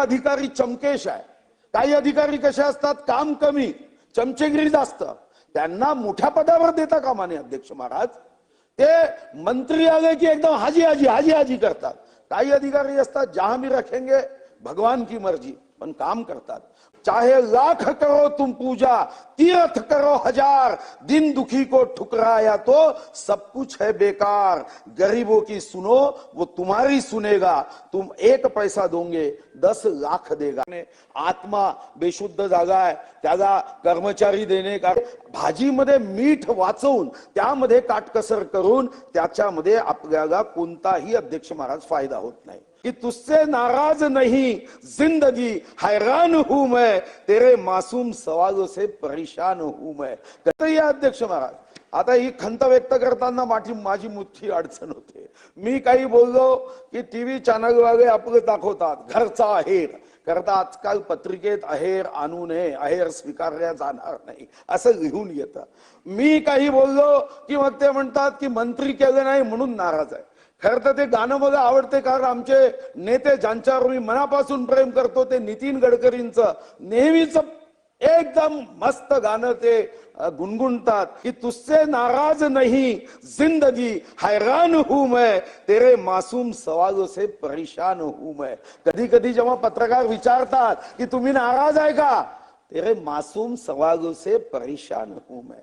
अधिकारी चमकेश आहे. काही अधिकारी कसे असतात? काम कमी चमचेगिरी जास्त. त्यांना मोठ्या पदावर देता का माने अध्यक्ष महाराज. ते मंत्री आले की एकदम हाजी हाजी हाजी हाजी करतात. काही अधिकारी असतात जहां मी रखेंगे भगवान की मर्जी पण काम करतात. चाहे लाख करो तुम पूजा, तीर्थ करो हज़ार, दिन दुखी को ठुकराया तो सब कुछ है बेकार। गरीबों की सुनो, वो तुम्हारी सुनेगा, तुम एक पैसा दोगे, दस लाख देगा। आत्मा बेशुद्ध जागा आहे त्याला कर्मचारी देणे का। भाजीमध्ये मीठ वाचवून त्यामध्ये काटकसर करून अध्यक्ष महाराज फ़ायदा होत नाही. कि तुझसे नाराज नहीं जिंदगी हैरान हूं मैं तेरे मासूम सवालों से परेशान हूं मैं। कसं या अध्यक्ष महाराज आता ही खंत व्यक्त करताना माझी माझी मोठी अडचण होते। मी काही बोललो की टीव्ही चॅनल वगैरे आपलं दाखवतात घरचा आहेर करता आजकाल पत्रिकेत आहेर आणू नये आहेर स्वीकारल्या जाणार नाही असं लिहून येतं। मी काही बोललो की मग ते म्हणतात की मंत्री केलं नाही म्हणून नाराज आहे। खरं तर ते गाणं मला आवडते कारण आमचे नेते ज्यांच्यावर मी मनापासून प्रेम करतो ते नितीन गडकरींचं नेहमीच एकदम मस्त गाणं ते गुणगुणतात. की तुझसे नाराज नाही जिंदगी हैरान हूं मैं तेरे मासूम सवालों से परेशान हूं मैं. कधी कधी जेव्हा पत्रकार विचारतात की तुम्ही नाराज आहे का? तेरे मासूम सवालों से परेशान हूं मैं.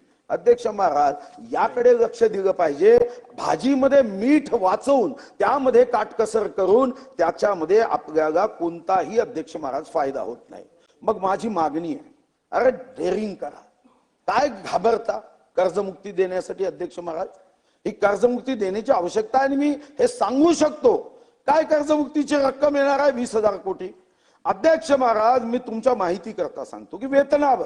अध्यक्ष महाराज याकडे लक्ष दिलं पाहिजे. भाजीमध्ये मीठ वाचवून त्यामध्ये काटकसर करून त्याच्यामध्ये आपल्याला कोणताही अध्यक्ष महाराज फायदा होत नाही. मग माझी मागणी आहे अरे डेअरिंग करा. काय घाबरता कर्जमुक्ती देण्यासाठी अध्यक्ष महाराज? ही कर्जमुक्ती देण्याची आवश्यकता आहे आणि मी हे सांगू शकतो. काय कर्जमुक्तीची रक्कम येणार आहे? वीस हजार कोटी. अध्यक्ष महाराज मी तुमच्या माहिती करता सांगतो की वेतनावर.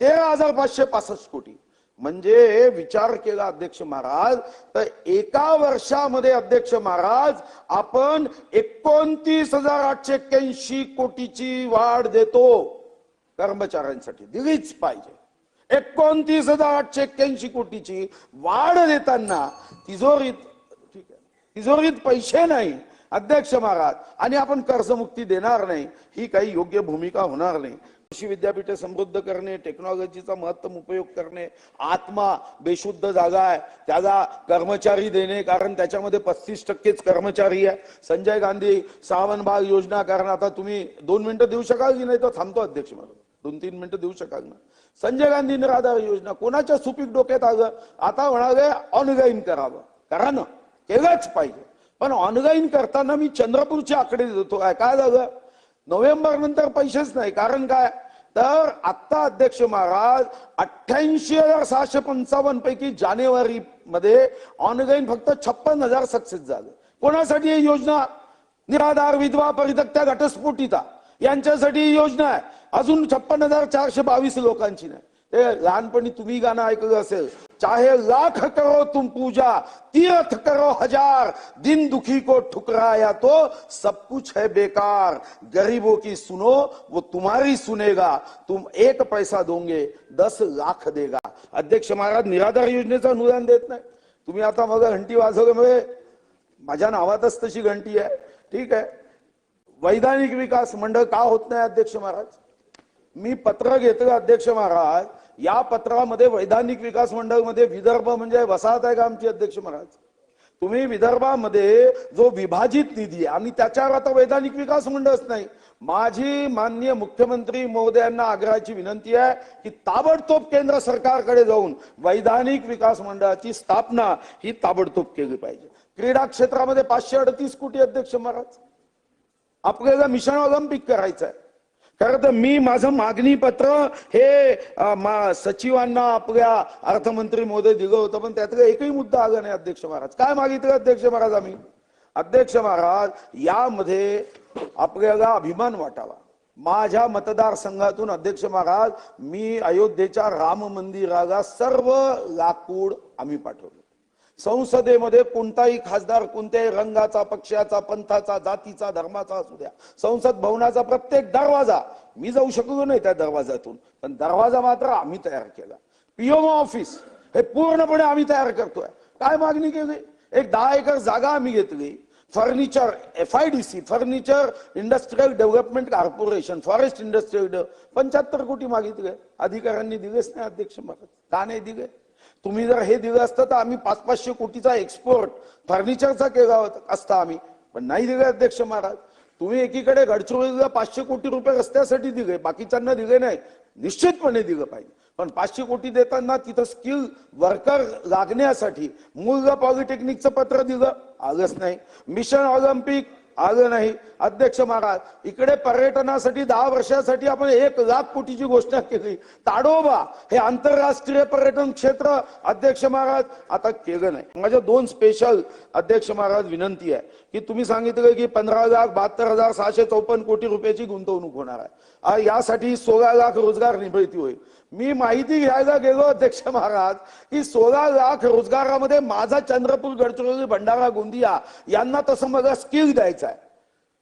तेरा हजार पाचशे पासष्ट कोटी. म्हणजे विचार केला अध्यक्ष महाराज तर एका वर्षामध्ये अध्यक्ष महाराज आपण एकोणतीस हजार आठशे एक्क्याऐंशी कोटीची वाढ देतो. कर्मचाऱ्यांसाठी दिलीच पाहिजे. एकोणतीस हजार आठशे एक्क्याऐंशी कोटीची वाढ देताना तिजोरीत ठीक आहे तिजोरीत पैसे नाही अध्यक्ष महाराज. आणि आपण कर्जमुक्ती देणार नाही ही काही योग्य भूमिका होणार नाही. कृषी विद्यापीठे समृद्ध करणे टेक्नॉलॉजीचा महत्तम उपयोग करणे आत्मा बेशुद्ध जागा आहे. त्याला कर्मचारी देणे कारण त्याच्यामध्ये पस्तीस टक्केच कर्मचारी आहे. संजय गांधी सावन भाग योजना कारण आता तुम्ही दोन मिनिटं देऊ शकाल की नाही? तर थांबतो अध्यक्ष मला दोन तीन मिनिटं देऊ शकाल ना? संजय गांधी निराधार योजना कोणाच्या सुपीक डोक्यात आलं? आता म्हणाले ऑनलाईन करावं. करा ना केलंच पाहिजे. पण ऑनलाईन करताना मी चंद्रपूरचे आकडे देतो. काय काय झालं? नोव्हेंबर नंतर पैसेच नाही. कारण काय? तर आत्ता अध्यक्ष महाराज अठ्ठ्याऐंशी हजार सहाशे पंचावन्न पैकी जानेवारी मध्ये ऑनलाईन फक्त छप्पन हजार सक्सेस झाले. कोणासाठी ही योजना? निराधार विधवा परितक्त्या घटस्फोटिता. यांच्यासाठी ही योजना आहे. अजून छप्पन हजार चारशे बावीस लोकांची नाही. हे लहानपणी तुम्ही गाणं ऐकलं असेल. चाहे लाख करो तुम पूजा तीर्थ करो हजार दिन दुखी को ठुकराया तो सब कुछ है बेकार. गरीबों की सुनो वो तुम्हारी सुनेगा तुम एक पैसा दोगे दस लाख देगा. अध्यक्ष महाराज निराधार योजनेचं अनुदान देत नाही. तुम्ही आता मग घंटी वाजवल्यामुळे माझ्या नावातच तशी घंटी आहे. ठीक आहे. वैधानिक विकास मंडळ का होत नाही अध्यक्ष महाराज? मी पत्र घेतलं अध्यक्ष महाराज या पत्रामध्ये वैधानिक विकास मंडळमध्ये विदर्भ म्हणजे वसाहत आहे का आमचे अध्यक्ष महाराज? तुम्ही विदर्भामध्ये जो विभाजित निधी आहे आणि त्याच्यावर आता वैधानिक विकास मंडळच नाही माझी माननीय मुख्यमंत्री महोदयांना आग्रहाची विनंती आहे की ताबडतोब केंद्र सरकारकडे जाऊन वैधानिक विकास मंडळाची स्थापना ही ताबडतोब केली पाहिजे. क्रीडा क्षेत्रामध्ये पाचशे अडतीस कोटी अध्यक्ष महाराज. आपल्याला मिशन ऑलिम्पिक करायचं आहे खरं तर मी माझं मागणी पत्र हे मा- सचिवांना आपल्या अर्थमंत्री मोदी दिलं होतं पण त्यातलं एकही मुद्दा आला नाही अध्यक्ष महाराज. काय मागितलं अध्यक्ष महाराज आम्ही? अध्यक्ष महाराज यामध्ये आपल्याला अभिमान वाटावा. माझ्या मतदारसंघातून अध्यक्ष महाराज मी अयोध्येच्या राम मंदिराला सर्व लाकूड आम्ही पाठवलं. संसदेमध्ये कोणताही खासदार कोणत्याही रंगाचा पक्षाचा पंथाचा जातीचा धर्माचा असू द्या. संसद भवनाचा प्रत्येक दरवाजा मी जाऊ शकलो नाही त्या दरवाजातून पण दरवाजा मात्र आम्ही तयार केला. पीएमओ ऑफिस हे पूर्णपणे आम्ही तयार करतोय. काय मागणी केली? एक दहा एकर जागा आम्ही घेतली. Furniture F I D C furniture industrial development corporation forest industrial पंच्याहत्तर कोटी मागितले. अधिकाऱ्यांनी दिलेच नाही अध्यक्ष महाराज. का नाही दिले? तुम्ही जर हे दिलं असतं तर आम्ही पाच पाचशे कोटीचा एक्सपोर्ट फर्निचरचा केला होता असता आम्ही. पण नाही दिले अध्यक्ष महाराज. तुम्ही एकीकडे गडचिरोलीला पाचशे कोटी रुपये रस्त्यासाठी दिले बाकीच्यांना दिले नाही. निश्चितपणे दिलं पाहिजे. पण पाचशे कोटी देताना तिथं स्किल वर्कर लागण्यासाठी मुलगा पॉलिटेक्निकचं पत्र दिलं आलंच नाही. मिशन ऑलिम्पिक आलं नाही. अध्यक्ष महाराज इकडे पर्यटनासाठी दहा वर्षासाठी आपण एक लाख कोटीची घोषणा केली. ताडोबा हे आंतरराष्ट्रीय पर्यटन क्षेत्र. अध्यक्ष महाराज आता केलं नाही. माझ्या दोन स्पेशल अध्यक्ष महाराज विनंती आहे की तुम्ही सांगितलं की पंधरा लाख बहात्तर हजार सहाशे चौपन्न कोटी रुपयाची गुंतवणूक होणार आहे. यासाठी सोळा लाख रोजगार निर्मिती होईल. मी माहिती घ्यायला गेलो अध्यक्ष महाराज की सोळा लाख रोजगारामध्ये माझा चंद्रपूर गडचिरोली भंडारा गोंदिया यांना तसं मला स्किल द्यायचं आहे.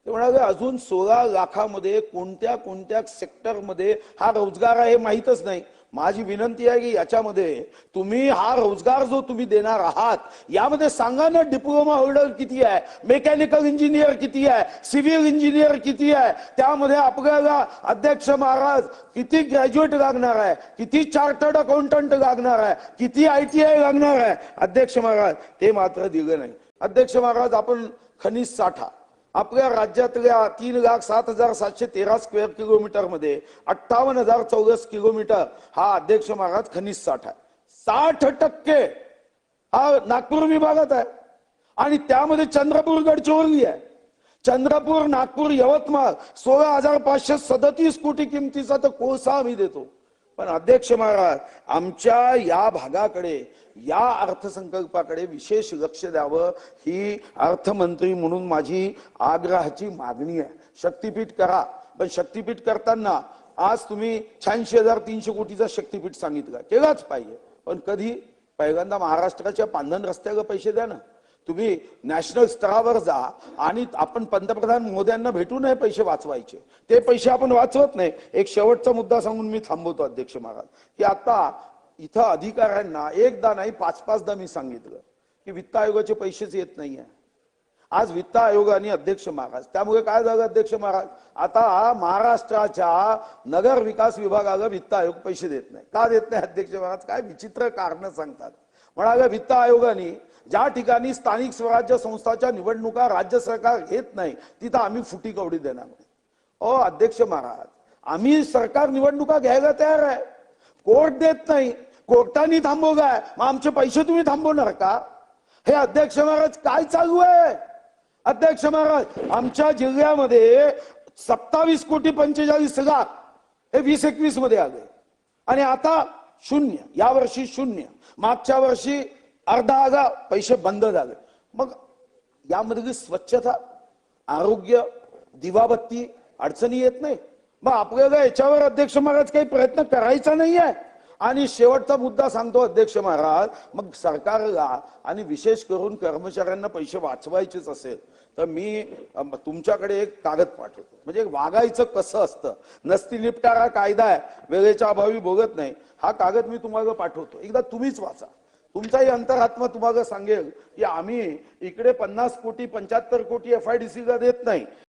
ते म्हणाले अजून सोळा लाखामध्ये कोणत्या कोणत्या सेक्टरमध्ये हा रोजगार आहे हे माहीतच नाही. माझी विनंती आहे की याच्यामध्ये तुम्ही हा रोजगार जो तुम्ही देणार आहात यामध्ये सांगा ना डिप्लोमा होल्डर किती आहे मेकॅनिकल इंजिनियर किती आहे सिव्हिल इंजिनियर किती आहे त्यामध्ये आपल्याला अध्यक्ष महाराज किती ग्रॅज्युएट लागणार आहे किती चार्टर्ड अकाउंटंट लागणार आहे किती आय टी आय लागणार आहे. अध्यक्ष महाराज ते मात्र दिलं नाही. अध्यक्ष महाराज आपण खनिज साठा. आपल्या राज्यातल्या तीन लाख सात हजार सातशे तेरा स्क्वेअर किलोमीटरमध्ये अठ्ठावन्न हजार चौरस किलोमीटर हा अध्यक्ष महाराज खनिज साठा आहे. साठ टक्के हा नागपूर विभागात आहे. आणि त्यामध्ये चंद्रपूर गडचिरोली आहे. चंद्रपूर नागपूर यवतमाळ सोळा हजार पाचशे सदतीस कोटी किमतीचा तर कोळसा आम्ही देतो. पण अध्यक्ष महाराज आमच्या या भागाकडे या अर्थसंकल्पाकडे विशेष लक्ष द्यावं ही अर्थमंत्री म्हणून माझी आग्रहाची मागणी आहे. शक्तीपीठ करा पण शक्तीपीठ करताना आज तुम्ही शहाऐंशी हजार तीनशे कोटीचा शक्तीपीठ सांगितलं. केलाच पाहिजे. पण कधी? पहिल्यांदा महाराष्ट्राच्या पांधन रस्त्याला पैसे द्या ना. तुम्ही नॅशनल स्तरावर जा आणि आपण पंतप्रधान मोद्यांना भेटू नये पैसे वाचवायचे. ते पैसे आपण वाचवत नाही. एक शेवटचा मुद्दा सांगून मी थांबवतो अध्यक्ष महाराज की आता इथं अधिकाऱ्यांना एकदा नाही पाच पाचदा मी सांगितलं की वित्त आयोगाचे पैसेच येत नाही आहे आज वित्त आयोगाने अध्यक्ष महाराज त्यामुळे काय झालं अध्यक्ष महाराज? आता महाराष्ट्राच्या नगर विकास विभागाला वित्त आयोग पैसे देत नाही. का देत नाही अध्यक्ष महाराज? काय विचित्र कारण सांगतात. म्हणाले वित्त आयोगाने ज्या ठिकाणी स्थानिक स्वराज्य संस्थाच्या निवडणुका राज्य सरकार घेत नाही तिथं आम्ही फुटी कवडी देणार नाही. अ अध्यक्ष महाराज आम्ही सरकार निवडणुका घ्यायला तयार आहे. कोर्ट देत नाही. कोर्टाने थांबवलाय. मग आमचे पैसे तुम्ही थांबवणार का? हे अध्यक्ष महाराज काय चालू आहे? अध्यक्ष महाराज आमच्या जिल्ह्यामध्ये सत्तावीस कोटी पंचेचाळीस लाख हे वीस एकवीसमध्ये आले. आणि आता शून्य या वर्षी शून्य. मागच्या वर्षी अर्धा अर्धा पैसे बंद झाले. मग यामध्ये स्वच्छता आरोग्य दिवाबत्ती अडचणी येत नाही. मग आपल्याला याच्यावर अध्यक्ष महाराज काही प्रयत्न करायचा नाही आहे? आणि शेवटचा मुद्दा सांगतो अध्यक्ष महाराज मग सरकारला आणि विशेष करून कर्मचाऱ्यांना पैसे वाचवायचेच असेल तर मी तुमच्याकडे एक कागद पाठवतो. म्हणजे वागायचं कसं असतं? नसती निपटारा कायदा आहे वेळेच्या अभावी भोगत नाही. हा कागद मी तुम्हाला पाठवतो. एकदा तुम्हीच वाचा. तुमचाही अंतरात्मा तुम्हाला सांगेल की आम्ही इकडे पन्नास कोटी पंच्याहत्तर कोटी एफ आय डी देत नाही.